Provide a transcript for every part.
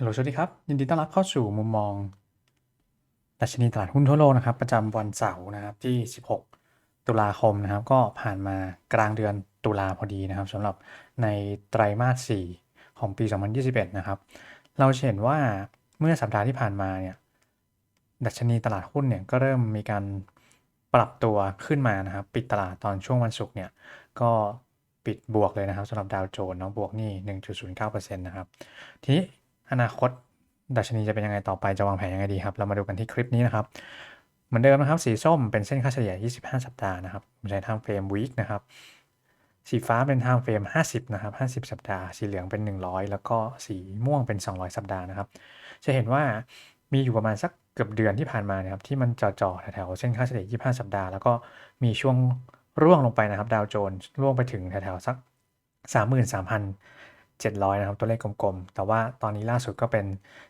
ฮัลโหลสวัสดีครับ ยินดีต้อนรับเข้าสู่มุมมองดัชนีตลาดหุ้นทั่วโลกนะครับ ประจำวันเสาร์นะครับที่ 16 ตุลาคมนะครับ ก็ผ่านมากลางเดือนตุลาพอดีนะครับสำหรับในไตรมาส 4 ของปี 2021 นะครับ เราเห็นว่าเมื่อสัปดาห์ที่ผ่านมาเนี่ยดัชนีตลาดหุ้นเนี่ยก็เริ่มมีการปรับตัวขึ้นมานะครับ ปิดตลาดตอนช่วงวันศุกร์เนี่ยก็ปิดบวกเลยนะครับสำหรับดาวโจนส์เนาะบวกนี่ 1.09%นะครับทีนี้ อนาคตดัชนีจะเป็นยังไงต่อไปจะวางแผนยังไงดีครับ เรามาดูกันที่คลิปนี้นะครับ เหมือนเดิมนะครับ สีส้มเป็นเส้นค่าเฉลี่ย 25 สัปดาห์นะครับผมใช้ทางเฟรมวีคนะครับ สีฟ้าเป็นทางเฟรม 50 นะครับ 50 สัปดาห์ สีเหลืองเป็น 100 แล้วก็สีม่วงเป็น 200 สัปดาห์นะครับ จะเห็นว่ามีอยู่ประมาณสักเกือบเดือนที่ผ่านมานะครับที่มันจ่อๆแถวๆเส้นค่าเฉลี่ย 25 สัปดาห์ แล้วก็มีช่วงร่วงลงไปนะครับ ดาวโจนส์ร่วงไปถึงแถวๆสัก 700 นะครับ ตัวเลขกลมๆ แต่ว่าตอนนี้ล่าสุดก็เป็น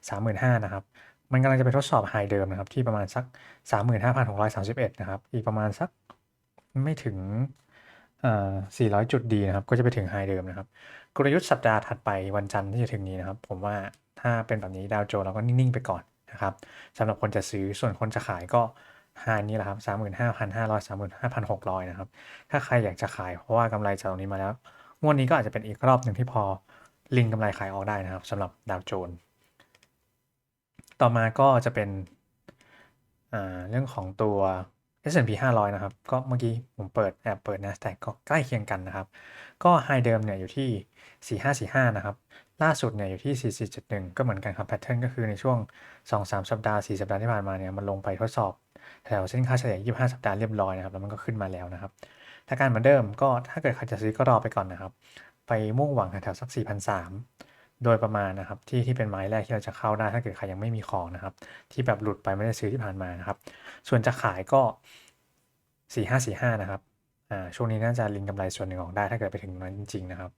35,000 นะครับ มันกำลังจะไปทดสอบไฮเดิมนะครับ ที่ประมาณสัก 35,631 นะครับ อีกประมาณสักไม่ถึงเอ่อ400 จุดดีนะครับ ก็จะไปถึงไฮเดิมนะครับ กลยุทธ์สัปดาห์ถัดไปวันจันทร์ที่จะถึงนี้นะครับ ผมว่าถ้าเป็นแบบนี้ดาวโจนส์เราก็นิ่งๆ ไปก่อนนะครับสำหรับคนจะซื้อ ส่วนคนจะขายก็ไฮนี้แหละครับ35,500 35,600 นะครับ ถ้าใครอยากจะขายเพราะว่ากำไรจากตรงนี้มาแล้ว งวดนี้ก็อาจจะเป็นอีกรอบหนึ่งที่พอ ลิงกำไรขายออกได้นะครับสำหรับดาวโจนส์ต่อมาก็จะเป็นเรื่องของตัว S&P 500 นะครับ ก็เมื่อกี้ผมเปิดแอบเปิด NASDAQ ก็ใกล้เคียงกันนะครับ ก็ไฮเดิมเนี่ยอยู่ที่ 4545 นะครับ ล่าสุดเนี่ยอยู่ที่ 4471 ก็เหมือนกันครับแพทเทิร์นก็คือในช่วง 2-3 สัปดาห์ 4 สัปดาห์ที่ผ่านมาเนี่ยมันลงไปทดสอบแถวเส้นค่าเฉลี่ย 25 สัปดาห์เรียบร้อยนะครับ แล้วมันก็ขึ้นมาแล้วนะครับถ้าการเหมือนเดิมก็ถ้าเกิดใครจะซื้อก็รอไปก่อนนะครับ ไปมุ่งหวังแถวสัก4,300โดยประมาณนะครับที่ที่เป็นไม้แรกที่เราจะเข้าได้ถ้าเกิดใครยังไม่มีของนะครับ ที่แบบหลุดไปไม่ได้ซื้อที่ผ่านมานะครับ ส่วนจะขายก็ 4545 นะครับอ่าช่วงนี้น่าจะลิงกำไรส่วนหนึ่งออกได้ถ้าเกิดไปถึงนั้นจริงๆนะครับ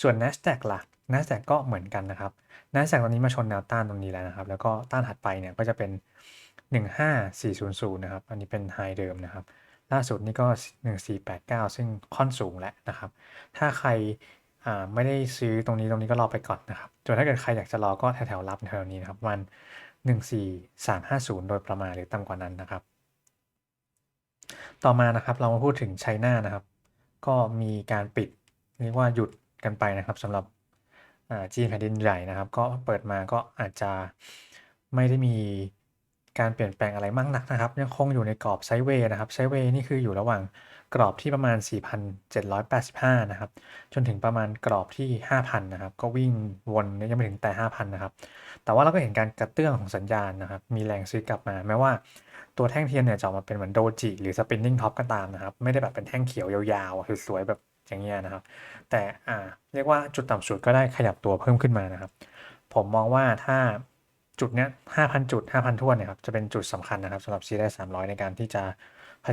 ส่วน NASDAQ ล่ะ NASDAQ ก็เหมือนกันนะครับ NASDAQ ตอนนี้มาชนแนวต้านตรงนี้แล้วนะครับ แล้วก็ต้านถัดไปเนี่ยก็จะเป็น 15400 นะครับ อันนี้เป็นไฮเดิมนะครับล่าสุดนี่ก็ 1489 ซึ่งค่อนสูงแล้วนะครับ ถ้าใคร อ่าไม่ได้ซื้อตรงนี้ตรงนี้ก็รอไปก่อนนะครับส่วนถ้าเกิดใครอยากจะรอก็แถวๆรับแถวๆนี้นะครับประมัน14350 โดยประมาณหรือต่ำกว่านั้นนะครับ ต่อมานะครับเรามาพูดถึงไชน่านะครับ ก็มีการปิดเรียกว่าหยุดกันไปนะครับสำหรับจีนแผ่นดินใหญ่นะครับ ก็เปิดมาก็อาจจะไม่ได้มีการเปลี่ยนแปลงอะไรมากนักนะครับ ยังคงอยู่ในกรอบไซเวย์นะครับไซเวย์นี่คืออยู่ระหว่าง กรอบที่ประมาณ 4,785 นะครับ จนถึงประมาณกรอบที่ 5,000 นะครับ ก็วิ่งวนยังไม่ถึงแต่ 5,000 นะครับ แต่ว่าเราก็เห็นการกระเตื้องของสัญญาณนะครับ มีแรงซื้อกลับมา แม้ว่าตัวแท่งเทียนเนี่ยจะออกมาเป็นเหมือนโดจิหรือสปินนิ่งท็อปก็ตามนะครับ ไม่ได้แบบเป็นแท่งเขียวยาวๆสวยๆแบบอย่างเงี้ยนะครับ แต่อ่าเรียกว่าจุดต่ำสุดก็ได้ขยับตัวเพิ่มขึ้นมานะครับ ผมมองว่าถ้าจุดเนี้ย5,000จุด5,000ทวนเนี่ยครับจะเป็นจุดสำคัญนะครับสำหรับซีได้300ในการที่จะ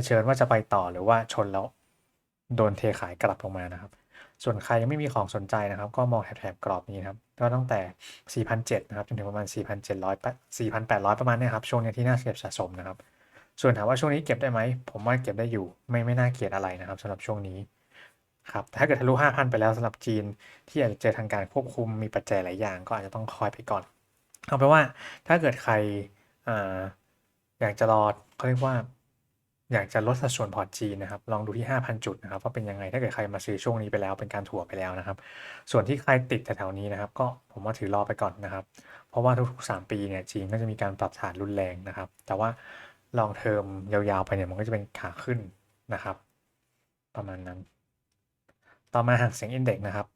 ชิญว่าจะไปต่อหรือว่าชนแล้วโดนเทขายกลับลงมานะครับ ส่วนใครยังไม่มีของสนใจนะครับ ก็มองแถบๆกรอบนี้นะครับ ก็ตั้งแต่ 4,700นะครับจนถึงประมาณ 4,700 4,800 ประมาณนี้ครับ ช่วงนี้ที่น่าเก็บสะสมนะครับ ส่วนถามว่าช่วงนี้เก็บได้ไหม ผมว่าเก็บได้อยู่ ไม่ไม่น่าเกลียดอะไรนะครับสำหรับช่วงนี้ครับแต่ถ้าเกิดทะลุ 5,000 ไปแล้วสำหรับจีน ที่อาจจะเจอทางการควบคุมมีปัจจัยหลายอย่าง ก็อาจจะต้องคอยไปก่อน เอาไปนว่าถ้าเกิดใครออยากจะรอเขาเรียกว่า อยากจะลดสัดส่วนพอร์ตจีนนะครับ ลองดูที่ 5,000 จุดนะครับว่าเป็นยังไงถ้าเกิดใครมาซื้อช่วงนี้ไปแล้วเป็นการถั่วไปแล้วนะครับ ส่วนที่ใครติดแถวๆนี้นะครับ ก็ผมว่าถือรอไปก่อนนะครับ เพราะว่าทุกๆ 3 ปีเนี่ยจีนก็จะมีการปรับฐานรุนแรงนะครับ แต่ว่าลองเทอมยาวๆไปเนี่ยมันก็จะเป็นขาขึ้นนะครับ ประมาณนั้น ต่อมาหางเสียงอินเด็กนะครับ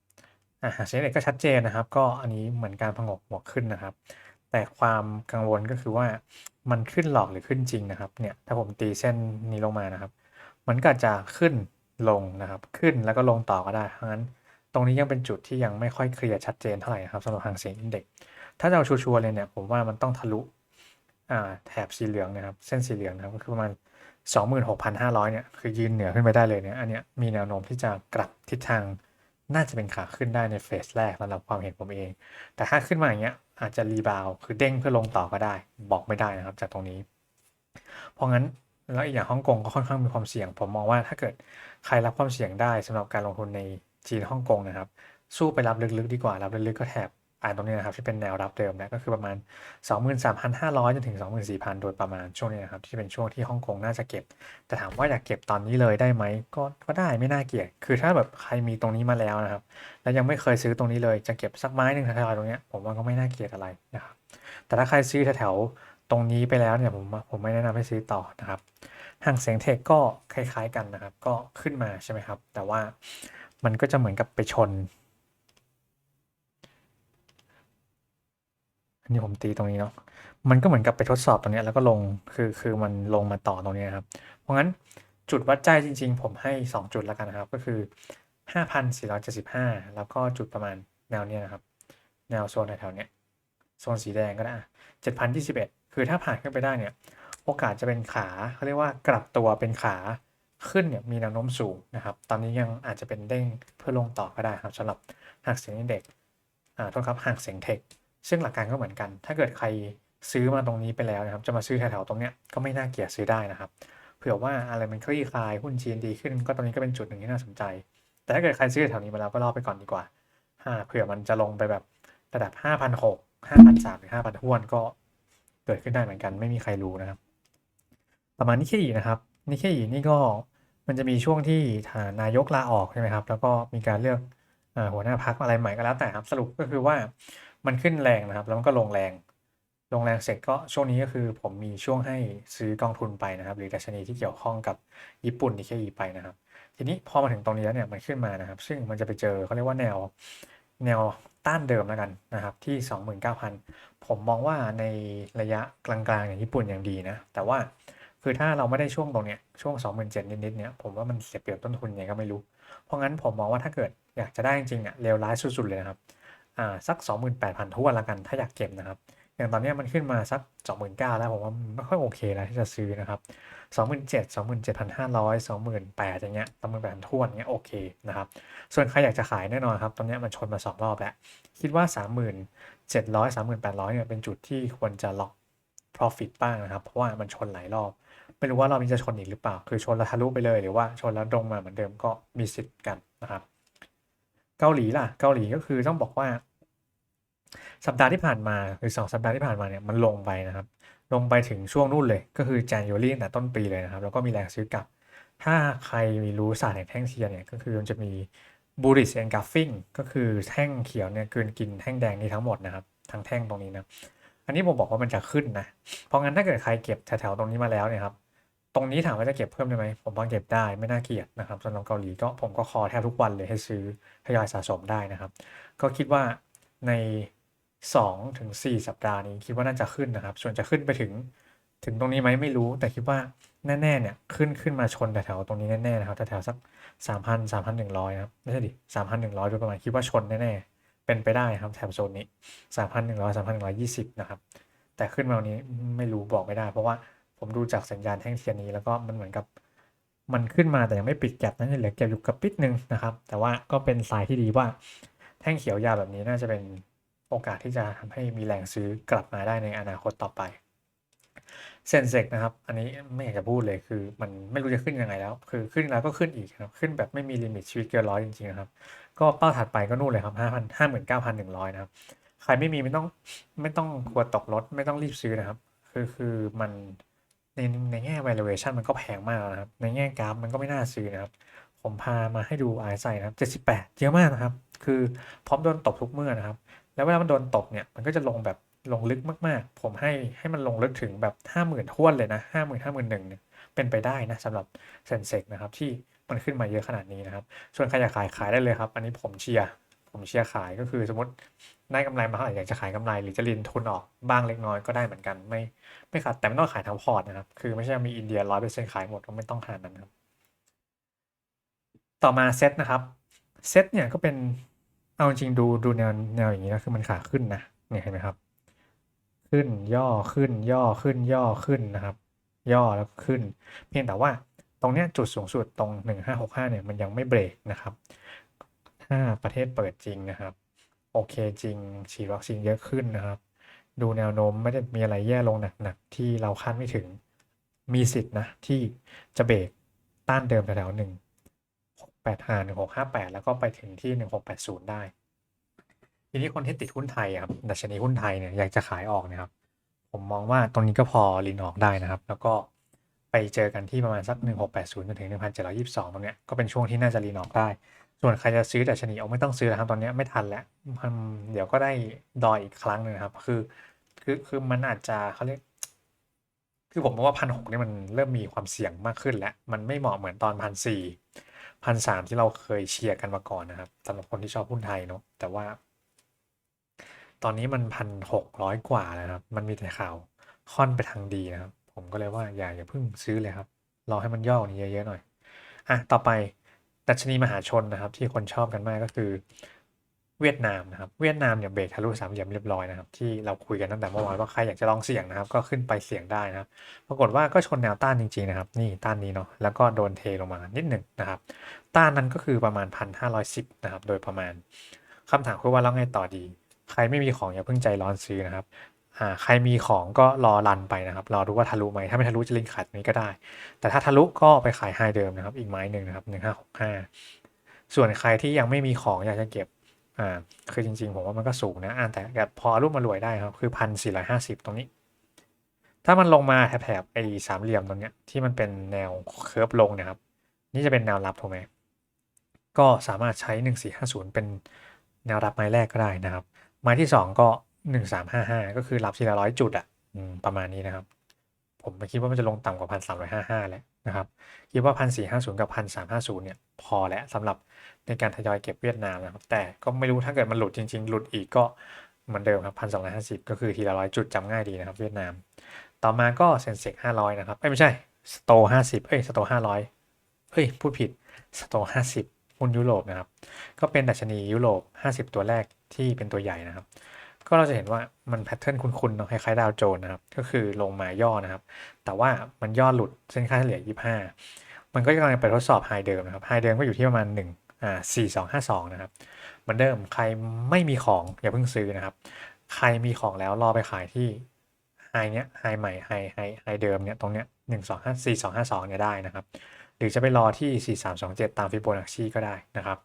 หางเสียงอินเด็กก็ชัดเจนนะครับ ก็อันนี้เหมือนการผงกหัวขึ้นนะครับ แต่ความกังวลก็คือว่า มันขึ้นหลอกหรือขึ้นจริงนะครับเนี่ยถ้าผมตีเส้นนี้ลงมานะครับ มันก็จะขึ้นลงนะครับ ขึ้นแล้วก็ลงต่อก็ได้เพราะงั้น ตรงนี้ยังเป็นจุดที่ยังไม่ค่อยเคลียร์ชัดเจนเท่าไหร่นะครับสำหรับหางเสียงอินเด็กถ้าจะเอาชัวร์ๆเลยเนี่ยผมว่ามันต้องทะลุแถบสีเหลืองนะครับ เส้นสีเหลืองนะครับก็คือประมาณ26,500เนี่ยคือยืนเหนือขึ้นไปได้เลยเนี่ยอันเนี้ยมีแนวโน้มที่จะกลับทิศทางน่าจะเป็นขาขึ้นได้ในเฟสแรกสำหรับความเห็นผมเอง แต่ถ้าขึ้นมาอย่างเงี้ย อาจจะรีบาวคือเด้งเพื่อลงต่อก็ได้ บอกไม่ได้นะครับจากตรงนี้ เพราะงั้นแล้วอีกอย่างฮ่องกงก็ค่อนข้างมีความเสี่ยง ผมมองว่าถ้าเกิดใครรับความเสี่ยงได้สำหรับการลงทุนในจีนฮ่องกงนะครับ สู้ไปรับลึกๆดีกว่ารับลึกๆก็แถบ อ่านตรงนี้นะครับที่เป็นแนวรับเดิมนะก็คือประมาณ 23,500จนถึง 24,000 โดยประมาณช่วงนี้นะครับที่เป็นช่วงที่ฮ่องกงน่าจะเก็บ แต่ถามว่าอยากเก็บตอนนี้เลยได้ไหมก็ก็ได้ไม่น่าเกลียดคือถ้าแบบใครมีตรงนี้มาแล้วนะครับ แล้วยังไม่เคยซื้อตรงนี้เลยจะเก็บสักไม้หนึ่งแถวๆตรงนี้ผมว่าก็ไม่น่าเกลียดอะไรนะครับแต่ถ้าใครซื้อแถวๆตรงนี้ไปแล้วเนี่ยผมผมไม่แนะนำให้ซื้อต่อนะครับห่างเสียงเทคก็คล้ายๆกันนะครับ ก็ขึ้นมาใช่ไหมครับ แต่ว่ามันก็จะเหมือนกับไปชน นนี้ผมตีตรงนี้เนาะมันก็เหมือนกับไปทดสอบตรงนี้แล้วก็ลงคือคือมันลงมาต่อตรงนี้ครับ เพราะงั้นจุดวัดใจจริง ๆ ผมให้ 2 จุดแล้วกันนะครับ ก็คือ 5,475 แล้วก็จุดประมาณแนวเนี้ยนะครับ แนวโซนแถวๆเนี้ยโซนสีแดงก็ได้7,021 คือถ้าผ่านขึ้นไปได้เนี่ยโอกาสจะเป็นขาเขาเรียกว่ากลับตัวเป็นขาขึ้นเนี่ยมีแนวโน้มสูงนะครับ ตอนนี้ยังอาจจะเป็นเด้งเพื่อลงต่อก็ได้ครับสำหรับหักเสียงเด็กอ่าโทษครับหักเสียงเทค ซึ่งหลักการก็เหมือนกัน ถ้าเกิดใครซื้อมาตรงนี้ไปแล้วนะครับ จะมาซื้อแถวๆตรงเนี้ยก็ไม่น่าเกลียดซื้อได้นะครับ เผื่อว่าอะไรมันคลี่คลายหุ้นจีนดีขึ้น ก็ตรงนี้ก็เป็นจุดหนึ่งที่น่าสนใจ แต่ถ้าเกิดใครซื้อแถวนี้มาแล้วก็รอไปก่อนดีกว่าอ่าเผื่อมันจะลงไปแบบระดับ5,600 5,300หรือ5,000ท้วนก็เกิดขึ้นได้เหมือนกันไม่มีใครรู้นะครับ ประมาณนิเคอีนะครับนิเคอีนี่ก็มันจะมีช่วงที่นายกลาออกใช่ไหมครับ แล้วก็มีการเลือกอหัวหน้าพักอะไรใหม่ก็แล้วแต่ครับ สรุปก็คือว่า มันขึ้นแรงนะครับ แล้วมันก็ลงแรง ลงแรงเสร็จก็ช่วงนี้ก็คือผมมีช่วงให้ซื้อกองทุนไปนะครับ หรือดัชนีที่เกี่ยวข้องกับญี่ปุ่นนิเคอีไปนะครับ ทีนี้พอมาถึงตรงนี้แล้วเนี่ยมันขึ้นมานะครับ ซึ่งมันจะไปเจอเขาเรียกว่าแนวแนวต้านเดิมแล้วกันนะครับที่ 29,000 ผมมองว่าในระยะกลางๆอย่างญี่ปุ่นอย่างดีนะ แต่ว่าคือถ้าเราไม่ได้ช่วงตรงเนี้ยช่วง 27,000นิดๆเนี่ยผมว่ามันเสียเปรียบต้นทุนยังไงก็ไม่รู้ เพราะงั้นผมมองว่าถ้าเกิดอยากจะได้จริงๆอะเลวร้ายสุดๆเลยนะครับ อ่าสัก 28,000ทั่วนละกันถ้าอยากเก็บนะครับ อย่างตอนนี้มันขึ้นมาสัก 29,000แล้วผมว่าไม่ค่อยโอเคแล้วที่จะซื้อนะครับ27,000 27,500 28,000อย่างเงี้ย28,000ท้วนเงี้ยโอเคนะครับ ส่วนใครอยากจะขายแน่นอนครับ ตอนนี้มันชนมา 2 รอบแล้ว คิดว่า 3,700 3,800เนี่ยเป็นจุดที่ควรจะล็อก profit บ้างนะครับ เพราะว่ามันชนหลายรอบไม่รู้ว่ารอบนี้จะชนอีกหรือเปล่า คือชนแล้วทะลุไปเลยหรือว่าชนแล้วตรงมาเหมือนเดิมก็มีสิทธิ์กันนะครับ เกาหลีล่ะ เกาหลีก็คือต้องบอกว่า สัปดาห์ที่ผ่านมาหรือสองสัปดาห์ที่ผ่านมาเนี่ยมันลงไปนะครับ ลงไปถึงช่วงนู่นเลย ก็คือ January ตั้งแต่ต้นปีเลยนะครับ แล้วก็มีแรงซื้อกลับ ถ้าใครมีรู้ศาสตร์แห่งแท่งเทียนเนี่ยก็คือมันจะมี bullish engulfing ก็คือแท่งเขียวเนี่ยกลืนกินแท่งแดงนี้ทั้งหมดนะครับทั้งแท่งตรงนี้นะอันนี้ผมบอกว่ามันจะขึ้นนะ เพราะงั้นถ้าเกิดใครเก็บแถวๆตรงนี้มาแล้วเนี่ยครับตรงนี้ถามว่าจะเก็บเพิ่มได้ไหมผมว่าเก็บได้ไม่น่าเกลียดนะครับสำหรับเกาหลีก็ผมก็คอแทบทุกวันเลยให้ซื้อทยอยสะสมได้นะครับ ก็คิดว่าใน 2ถึง4สัปดาห์นี้คิดว่าน่าจะขึ้นนะครับ ส่วนจะขึ้นไปถึงถึงตรงนี้ไหมไม่รู้ แต่คิดว่าแน่ๆเนี่ยขึ้นขึ้นมาชนแถวๆตรงนี้แน่ๆนะครับแถวๆสัก 3,000 3,100นะครับไม่ใช่ดิ3,100โดยประมาณคิดว่าชนแน่ๆเป็นไปได้ครับแถบโซนนี้ 3,100 3,120 นะครับ แต่ขึ้นมาวันนี้ไม่รู้บอกไม่ได้ เพราะว่าผมดูจากสัญญาณแท่งเทียนนี้แล้วก็มันเหมือนกับมันขึ้นมาแต่ยังไม่ปิดแก็บนะเหลือแก็บอยู่กับปิดนึงนะครับ แต่ว่าก็เป็นสายที่ดีว่าแท่งเขียวยาวแบบนี้น่าจะเป็น โอกาสที่จะทำให้มีแรงซื้อกลับมาได้ในอนาคตต่อไปเซนเซกนะครับ อันนี้ไม่อยากจะพูดเลยคือ มันไม่รู้จะขึ้นยังไงแล้ว คือขึ้นแล้วก็ขึ้นอีกครับขึ้นแบบไม่มีลิมิตชีวิตเกินร้อยจริงๆนะครับ ก็เป้าถัดไปก็นู่นเลยครับห้าพันห้าหมื่นเก้าพันหนึ่งร้อยนะครับ ใครไม่มีไม่ต้องไม่ต้องกลัวตกรถไม่ต้องรีบซื้อนะครับ คือคือมันในในแง่ valuation มันก็แพงมากแล้วนะครับ ในแง่กราฟมันก็ไม่น่าซื้อนะครับ ผมพามาให้ดูไอซ์ไซนะครับเจ็ดสิบแปดเยอะมากนะครับ คือพร้อมโดนตบทุกเมื่อนะครับ แล้วเวลามันโดนตบเนี่ยมันก็จะลงแบบลงลึกมากๆ ผมให้ให้มันลงลึกถึงแบบห้าหมื่นท้วนเลยนะห้าหมื่นห้าหมื่นหนึ่งเนี่ยเป็นไปได้นะสำหรับเซนเซกนะครับที่มันขึ้นมาเยอะขนาดนี้นะครับ ส่วนใครอยากขายขายได้เลยครับ อันนี้ผมเชียร์ผมเชียร์ขายก็คือสมมติได้กำไรมาเท่าไหร่อยากจะขายกำไรหรือจะลินทุนออกบ้างเล็กน้อยก็ได้เหมือนกันไม่ไม่ขาดแต่ไม่ต้องขายทั้งพอร์ตนะครับ คือไม่ใช่มีอินเดียร้อยเปอร์เซ็นต์ขายหมดก็ไม่ต้องขนาดนั้นครับ ต่อมาเซตนะครับเซตเนี่ยก็เป็น เอาจริงดูดูแนวแนวอย่างนี้นะคือมันขาขึ้นนะเนี่ยเห็นไหมครับ ขึ้นย่อขึ้นย่อขึ้นย่อขึ้นนะครับ ย่อแล้วขึ้น เพียงแต่ว่าตรงเนี้ยจุดสูงสุดตรง 1565เนี่ยมันยังไม่เบรกนะครับ ถ้าประเทศเปิดจริงนะครับ โอเคจริงฉีดวัคซีนเยอะขึ้นนะครับ ดูแนวโน้มไม่ได้มีอะไรแย่ลงหนักๆที่เราคาดไม่ถึงมีสิทธิ์นะที่จะเบรกต้านเดิมแถวๆหนึ่ง หกแปดห้าหนึ่งหกห้าแปดแล้วก็ไปถึงที่หนึ่งหกแปดศูนย์ได้ ทีนี้คนที่ติดหุ้นไทยครับดัชนีหุ้นไทยเนี่ยอยากจะขายออกนะครับ ผมมองว่าตรงนี้ก็พอลีนออกได้นะครับ แล้วก็ไปเจอกันที่ประมาณสัก 1680จนถึง 1722 ตรงเนี้ยก็เป็นช่วงที่น่าจะรีนออกได้ ส่วนใครจะซื้อดัชนีเอาไม่ต้องซื้อนะครับตอนนี้ไม่ทันแล้วมันเดี๋ยวก็ได้ดอยอีกครั้งหนึ่งนะครับ คือคือคือมันอาจจะเขาเรียก คือผมมองว่าพันหกนี่มันเริ่มมีความเสี่ยงมากขึ้นแล้ว มันไม่เหมาะเหมือนตอนพันสี่ พันสามที่เราเคยเชียร์กันมาก่อนนะครับสำหรับคนที่ชอบหุ้นไทยเนาะแต่ว่า ตอนนี้มันพันหกร้อยกว่าแล้วครับ มันมีแต่ข่าวค่อนไปทางดีนะครับ ผมก็เลยว่าอย่าอย่าเพิ่งซื้อเลยครับ รอให้มันย่อนี้เยอะๆหน่อยอะต่อไปดัชนีมหาชนนะครับ ที่คนชอบกันมากก็คือ เวียดนามนะครับเวียดนามเนี่ยเบรกทะลุสามเหลี่ยมเรียบร้อยนะครับที่เราคุยกันตั้งแต่เมื่อวานว่าใครอยากจะลองเสี่ยงนะครับ ก็ขึ้นไปเสี่ยงได้นะครับปรากฏว่าก็ชนแนวต้านจริงๆนะครับนี่ต้านนี้เนาะแล้วก็โดนเทลงมานิดหนึ่งนะครับ ต้านนั้นก็คือประมาณพันห้าร้อยสิบนะครับโดยประมาณคำถามคือว่าแล้วไงต่อดี ใครไม่มีของอย่าเพิ่งใจร้อนซื้อนะครับอ่าใครมีของก็รอรันไปนะครับ รอดูว่าทะลุไหมถ้าไม่ทะลุจะลิงขายตรงนี้ก็ได้ แต่ถ้าทะลุก็ไปขายไฮเดิมนะครับ อีกไม้หนึ่งนะครับหนึ่งห้าหกห้าส่วนใครที่ยังไม่มีของอยากจะเก็บ อ่าคือจริงๆ ผมว่ามันก็สูงนะอ่าแต่แบบพอรูปมารวยได้ครับ คือพันสี่ร้อยห้าสิบตรงนี้ ถ้ามันลงมาแถบๆไอ้สามเหลี่ยมตรงเนี้ยที่มันเป็นแนวเคิร์ฟลงนะครับ นี่จะเป็นแนวรับถูกไหมก็สามารถใช้หนึ่งสี่ห้าศูนย์เป็นแนวรับไม้แรกก็ได้นะครับ ไม้ที่สองก็หนึ่งสามห้าห้าก็คือรับทีละร้อยจุดอะอืมประมาณนี้นะครับ ผมไม่คิดว่ามันจะลงต่ำกว่าพันสามร้อยห้าห้าแล้วนะครับ คิดว่าพันสี่ห้าศูนย์กับพันสามห้าศูนย์เนี่ยพอแล้วสำหรับในการทยอยเก็บเวียดนามนะครับ แต่ก็ไม่รู้ถ้าเกิดมันหลุดจริง ๆ หลุดอีกก็เหมือนเดิมครับพันสองร้อยห้าสิบก็คือทีละร้อยจุดจำง่ายดีนะครับ เวียดนาม ต่อมาก็เซนเซกห้าร้อยนะครับเอ้ยไม่ใช่สโตห้าสิบเอ้ยสโตห้าร้อยเอ้ยพูดผิดสโตห้าสิบหุ้นยุโรปนะครับ ก็เป็นดัชนียุโรป 50 ตัวแรกที่เป็นตัวใหญ่นะครับ ก็เราจะเห็นว่ามันแพทเทิร์นคุ้นๆเนาะคล้ายๆดาวโจนส์นะครับ ก็คือลงมาย่อนะครับ แต่ว่ามันย่อหลุดเส้นค่าเฉลี่ย 25 มันก็กำลังไปทดสอบไฮเดิมนะครับไฮเดิมก็อยู่ที่ประมาณ1อ่า4252 นะครับเหมือนเดิมใครไม่มีของอย่าเพิ่งซื้อนะครับ ใครมีของแล้วรอไปขายที่ไฮเนี้ยไฮใหม่ไฮไฮไฮเดิมเนี่ยตรงเนี้ย1 2 5 4 2 5 2เนี่ยได้นะครับ หรือจะไปรอที่4327ตามฟิโบนัชชีก็ได้นะครับ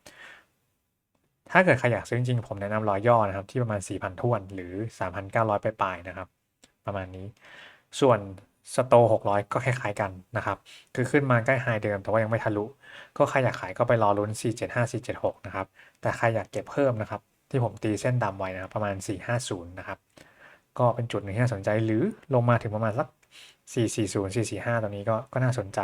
ถ้าเกิดใครอยากซื้อจริงๆผมแนะนำรอย่อนะครับ ที่ประมาณ 4,000ท้วนหรือ 3,900ปปลายๆนะครับ ประมาณนี้ ส่วนสโต600 ก็คล้ายๆกันนะครับ คือขึ้นมาใกล้ไฮเดิมแต่ว่ายังไม่ทะลุ ก็ใครอยากขายก็ไปรอลุ้น 475 476 นะครับ แต่ใครอยากเก็บเพิ่มนะครับ ที่ผมตีเส้นดำไว้นะครับ ประมาณ 450 นะครับ ก็เป็นจุดหนึ่งที่น่าสนใจหรือลงมาถึงประมาณสัก 440 445ตรงนี้ก็ก็น่าสนใจ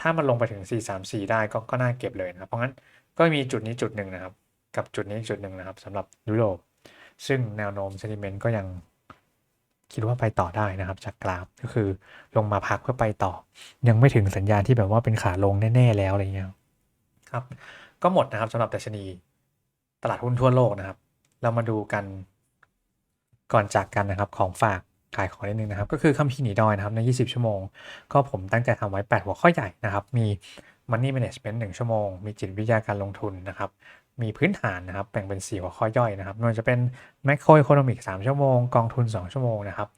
ถ้ามันลงไปถึง 434 ได้ก็ก็น่าเก็บเลยนะครับเพราะงั้นก็มีจุดนี้จุดหนึ่งนะครับ กับจุดนี้จุดหนึ่งนะครับสำหรับยุโรป ซึ่งแนวโน้มเซนิเมนต์ก็ยังคิดว่าไปต่อได้นะครับ จากกราฟก็คือลงมาพักเพื่อไปต่อ ยังไม่ถึงสัญญาณที่แบบว่าเป็นขาลงแน่ ๆ แล้วอะไรเงี้ยครับ ก็หมดนะครับสำหรับดัชนีตลาดหุ้นทั่วโลกนะครับ เรามาดูกันก่อนจากกันนะครับของฝากขายของนิดนึงนะครับ ก็คือคัมภีร์หนีดอยนะครับใน 20 ชั่วโมง ก็ผมตั้งใจทำไว้ 8 หัวข้อใหญ่นะครับ มี Money Management 1 ชั่วโมง มีจิตวิทยาการลงทุนนะครับ มีพื้นฐานนะครับ แบ่งเป็น 4 หัวข้อย่อยนะครับไม่ว่าจะเป็น Macro Economic 3 ชั่วโมง กองทุน 2 ชั่วโมงนะครับ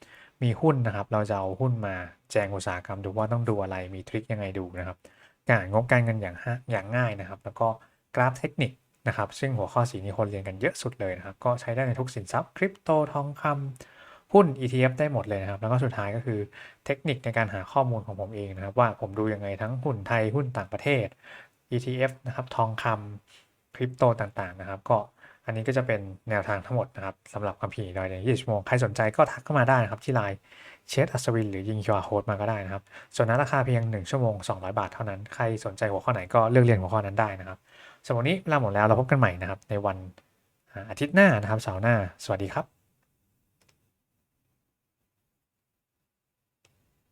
มีหุ้นนะครับ เราจะเอาหุ้นมาแจงอุตสาหกรรมดูว่าต้องดูอะไร มีทริคยังไงดูนะครับ การงบการเงินอย่างอย่างง่ายนะครับ แล้วก็กราฟเทคนิคนะครับ ซึ่งหัวข้อสีนี้คนเรียนกันเยอะสุดเลยนะครับ ก็ใช้ได้ในทุกสินทรัพย์ คริปโต ทองคำหุ้น ETF ได้หมดเลยนะครับ แล้วก็สุดท้ายก็คือเทคนิคในการหาข้อมูลของผมเองนะครับ ว่าผมดูยังไงทั้งหุ้นไทยหุ้นต่างประเทศ ETF นะครับ ทองคำ คริปโตต่างๆนะครับ ก็อันนี้ก็จะเป็นแนวทางทั้งหมดนะครับสำหรับคัมภีร์ดอยใน20ชั่วโมงใครสนใจก็ทักเข้ามาได้นะครับ ที่ไลน์เชดอัศวินหรือยิง QR Code มาก็ได้นะครับ ส่วนนั้นราคาเพียง 1 ชั่วโมง 200 บาทเท่านั้น ใครสนใจหัวข้อไหนก็เลือกเรียนหัวข้อนั้นได้นะครับสำหรับวันนี้เวลาหมดแล้วเราพบกันใหม่นะครับในวันอาทิตย์หน้านะครับเสาร์หน้า สวัสดีครับ